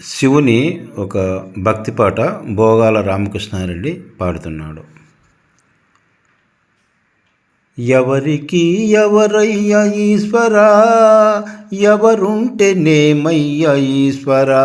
శివుని ఒక భక్తి పాట భోగాల రామకృష్ణారెడ్డి పాడుతున్నాడు. ఎవరికి ఎవరయ్య ఈశ్వరా? ఎవరుంటే నేమయ్య ఈశ్వరా?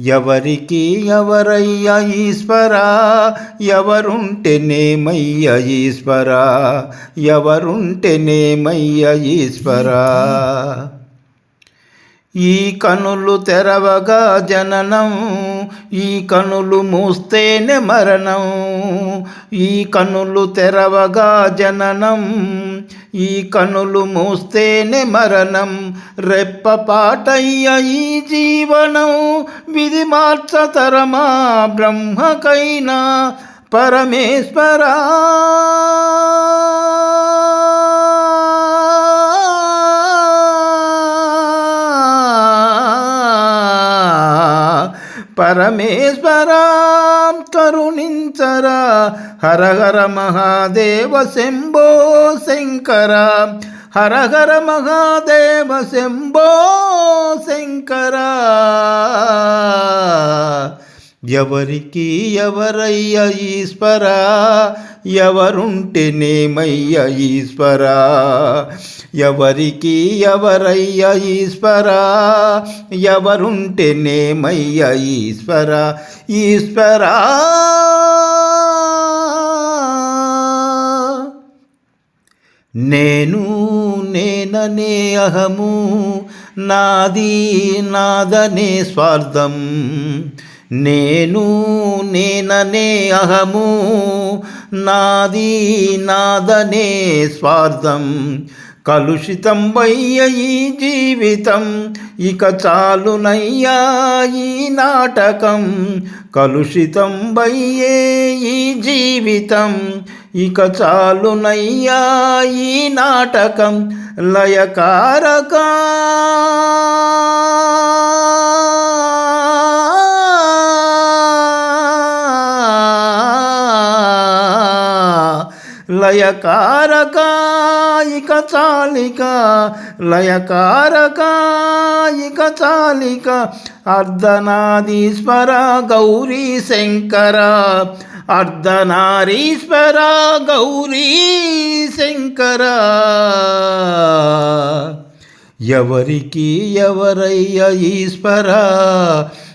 ఎవరికి ఎవరయ్యా ఈశ్వరా? ఎవరుంటేనేమయ్య ఈశ్వరా? ఎవరుంటేనేమయ్య ఈశ్వరా? ఈ కనులు తెరవగా జననం ఈ కనులు మూస్తేనే మరణం. ఈ కనులు తెరవగా జననం ఈ కనులు మూస్తేనే మరణం. రెప్పపాటయ్య ఈ జీవనం. విధి మార్చతరమా బ్రహ్మకైనా పరమేశ్వరా. పరమేశ్వరాం కరుణించరా. హర హర మహాదేవ శంభో శంకర. హర హర మహాదేవ శంభో శంకరా. ఎవరికి ఎవరయ్య ఈశ్వరా? ఎవరుంటే నేమయ్య ఈశ్వరా? ఎవరికి ఎవరయ్య ఈశ్వరా? ఎవరుంటే నేమయ్య ఈశ్వరా? ఈశ్వరా! నేను నేననే అహము. నాది నాదనే స్వార్థం. నేను నేననే అహము. నాది నాదనే స్వార్థం. కలుషితం వయ్య ఈ జీవితం. ఇక చాలునయ్యా ఈ నాటకం. కలుషితం వయ్యే ఈ జీవితం. ఇక చాలునయ్యా ఈ నాటకం లయకారక. లయకారక ఇక చాలిక లయకారక ఇక చాలిక అర్ధనాదీశ్వర గౌరీ శంకర అర్ధనారీశ్వర గౌరీ శంకర ఎవరికి ఎవరయ్య ఈశ్వరా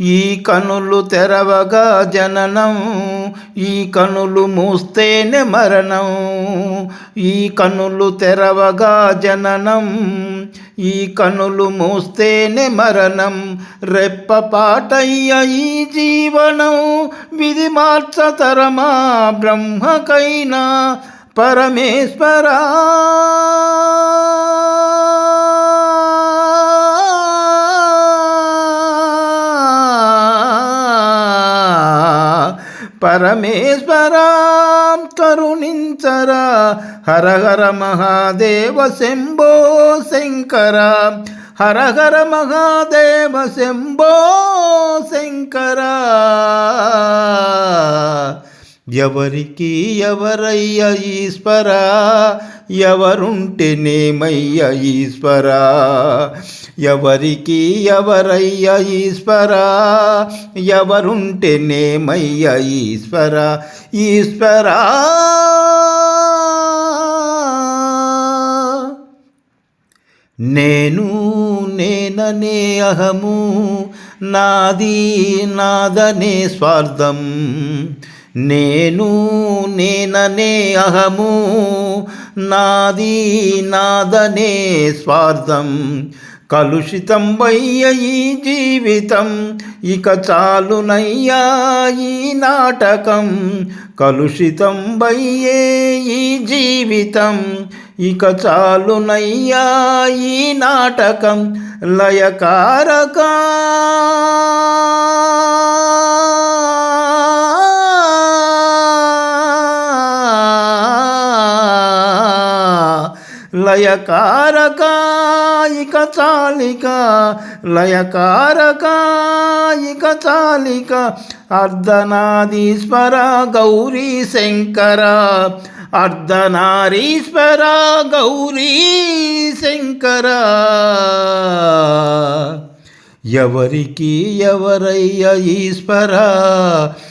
ఈ కనులు తెరవగా జననం ఈ కనులు మూస్తేనే మరణం. ఈ కనులు తెరవగా జననం ఈ కనులు మూస్తేనే మరణం. రెప్పపాటయ్య ఈ జీవనం విధి మార్చతరమా బ్రహ్మకైనా పరమేశ్వరా. పరమేశ్వరాం కరుణించరా. హర హర మహాదేవ శంభో శంకర. హర హర మహాదేవ శంభో శంకరా. ఎవరికి ఎవరయ్య ఈశ్వరా? ఎవరుంటేనేమయ్య ఈశ్వరా? ఎవరికి ఎవరయ్య ఈశ్వరా? ఎవరుంటేనేమయ్య ఈశ్వరా? ఈశ్వరా! నేను నేననే అహము. నాది నాదనే స్వార్థం. నేను నేననే అహము. నాది నాదనే స్వార్థం. కలుషితం వయ్య ఈ జీవితం. ఇక చాలునయ్యా ఈ నాటకం. కలుషితం వయ్యే ఈ జీవితం. ఇక చాలునయ్యా ఈ నాటకం లయకారక. లయకారక ఇక చాలిక. లయకారక ఇక చాలిక. అర్ధనాదీశ్వర గౌరీ శంకర. అర్ధనారీశ్వర గౌరీ శంకర. ఎవరికి ఎవరయ్య ఈశ్వర?